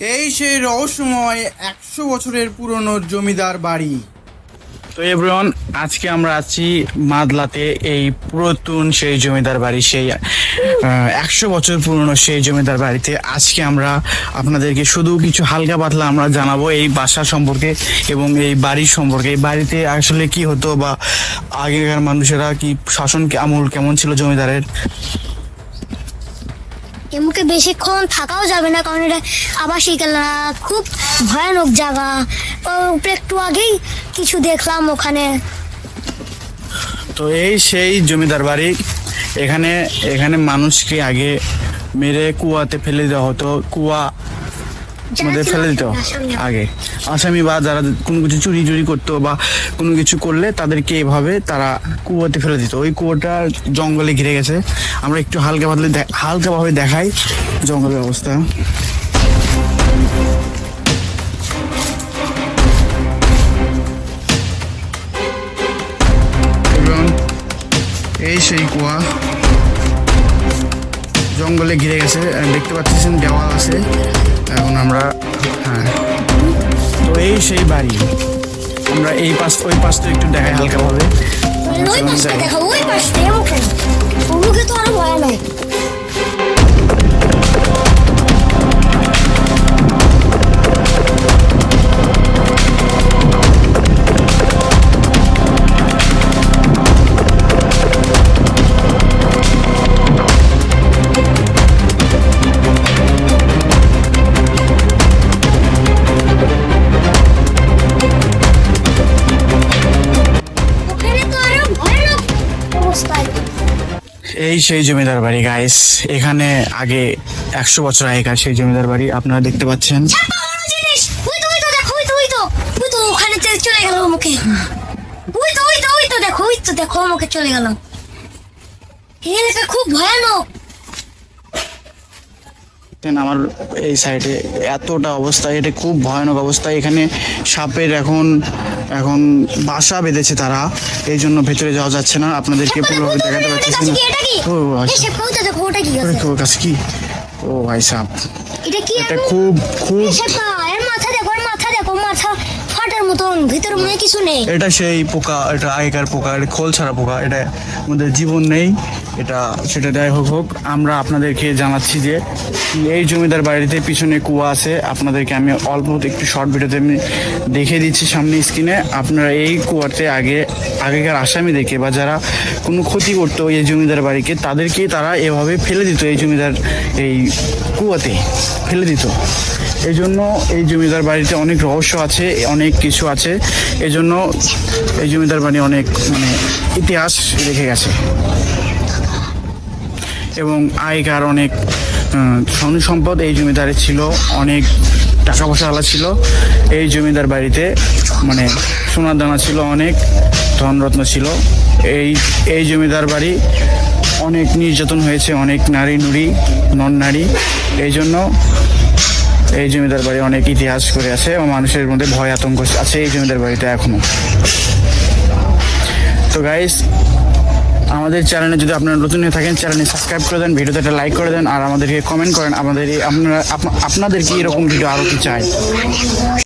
এই সেই রহস্যময় একশো বছরের পুরনো জমিদার বাড়ি। তো এভরিওয়ান আজকে আমরা আছি মাদলাতে এই পুরাতন সেই জমিদার বাড়ি, সেই একশো বছর পুরনো সেই জমিদার বাড়িতে। আজকে আমরা আপনাদেরকে শুধু কিছু হালকা পাতলা আমরা জানাব এই বাসা সম্পর্কে এবং এই বাড়ির সম্পর্কে। এই বাড়িতে আসলে কি হতো বা আগেকার মানুষেরা কি শাসন আমল কেমন ছিল জমিদারের? এমুকে বেশিক্ষণ থাকাও যাবে না, কারণ এটা আবাসিক খুব ভয়ানক জায়গা। একটু আগেই কিছু দেখলাম ওখানে। তো এই সেই জমিদার বাড়ি। এখানে এখানে মানুষকে আগে মেরে কুয়াতে ফেলে দেওয়া হতো। কুয়া মধ্যে ফেলে দিত আগে। আসামি বা যারা কোনো কিছু চুরি চুরি করতো বা কোনো কিছু করলে তাদেরকে এভাবে তারা কুয়োতে ফেলে দিত। ওই কুয়োটা জঙ্গলে ঘিরে গেছে। আমরা একটু হালকা পাতলে হালকা ভাবে দেখাই জঙ্গলের অবস্থা। এবং এই সেই কুয়া। জঙ্গলে ঘিরে গেছে। দেখতে পাচ্ছেন দেওয়াল আছে। এখন আমরা হ্যাঁ। তো এই সেই বাড়ি। আমরা এই পাশ, ওই পাশটা একটু দেখাই হালকাভাবে। ওই ওই এই সেই জমিদার বাড়ি গাইস এখানে আগে একশো বছর আগেকার সেই জমিদার বাড়ি আপনারা দেখতে পাচ্ছেন। চলে গেল মুখে তো, ওই ওই তো, দেখো, ওই তো, দেখো মুখে চলে গেল। খুব ভয়ানক। দেখেন আমার এই সাইডে এতটা অবস্থা এটা খুব ভয়ানক অবস্থা এখানে সাপের এখন এখন বাসা বেঁধেছে তারা এই জন্য ভেতরে যাওয়া যাচ্ছে না আপনাদেরকে পুরোভাবে দেখাতে পারতেছি না ও আচ্ছা কি কাছে ও ভাই সাপ এটা? খুব খুব মতন, ভিতরে মনে কিছু নেই। এটা সেই পোকা, এটা আগেকার পোকা, এটা খোল ছাড়া পোকা, এটা মধ্যে জীবন নেই। এটা সেটা যাই হোক হোক, আমরা আপনাদেরকে জানাচ্ছি যে এই জমিদার বাড়িতে পিছনে কুয়া আছে। আপনাদেরকে আমি অল্প একটু শর্ট ভিডিওতে আমি দেখিয়ে দিচ্ছি সামনে স্ক্রিনে আপনারা এই কুয়াতে আগে, আগেকার আসামি দেখে বা যারা কোনো ক্ষতি করতো এই জমিদার বাড়িকে তাদেরকে তারা এভাবে ফেলে দিত এই জমিদার, এই কুয়াতে, ফেলে দিত। এই জন্য এই জমিদার বাড়িতে অনেক রহস্য আছে, অনেক কিছু আছে। এই জন্য এই জমিদার বাড়ি অনেক মানে ইতিহাস রেখে গেছে। এবং আগেকার অনেক ধনী সম্পদ এই জমিদারে ছিল, অনেক টাকা পয়সা আলা ছিল। এই জমিদার বাড়িতে মানে সোনার দানা ছিল অনেক, ধনরত্ন ছিল। এই এই জমিদার বাড়ি অনেক নির্যাতন হয়েছে, অনেক নারী নুড়ি, নন নারী। এই জন্য এই জমিদার বাড়ি অনেক ইতিহাস করে আছে এবং মানুষের মধ্যে ভয় আতঙ্ক আছে এই জমিদার বাড়িতে এখনও। তো গাইস আমাদের চ্যানেলে যদি আপনারা নতুন হয়ে থাকেন চ্যানেলে সাবস্ক্রাইব করে দেন ভিডিওতে একটা লাইক করে দেন, আর আমাদেরকে কমেন্ট করেন, আমাদের আপনারা, আপ- আপনাদের কি এরকম ভিডিও আরও কি চাই?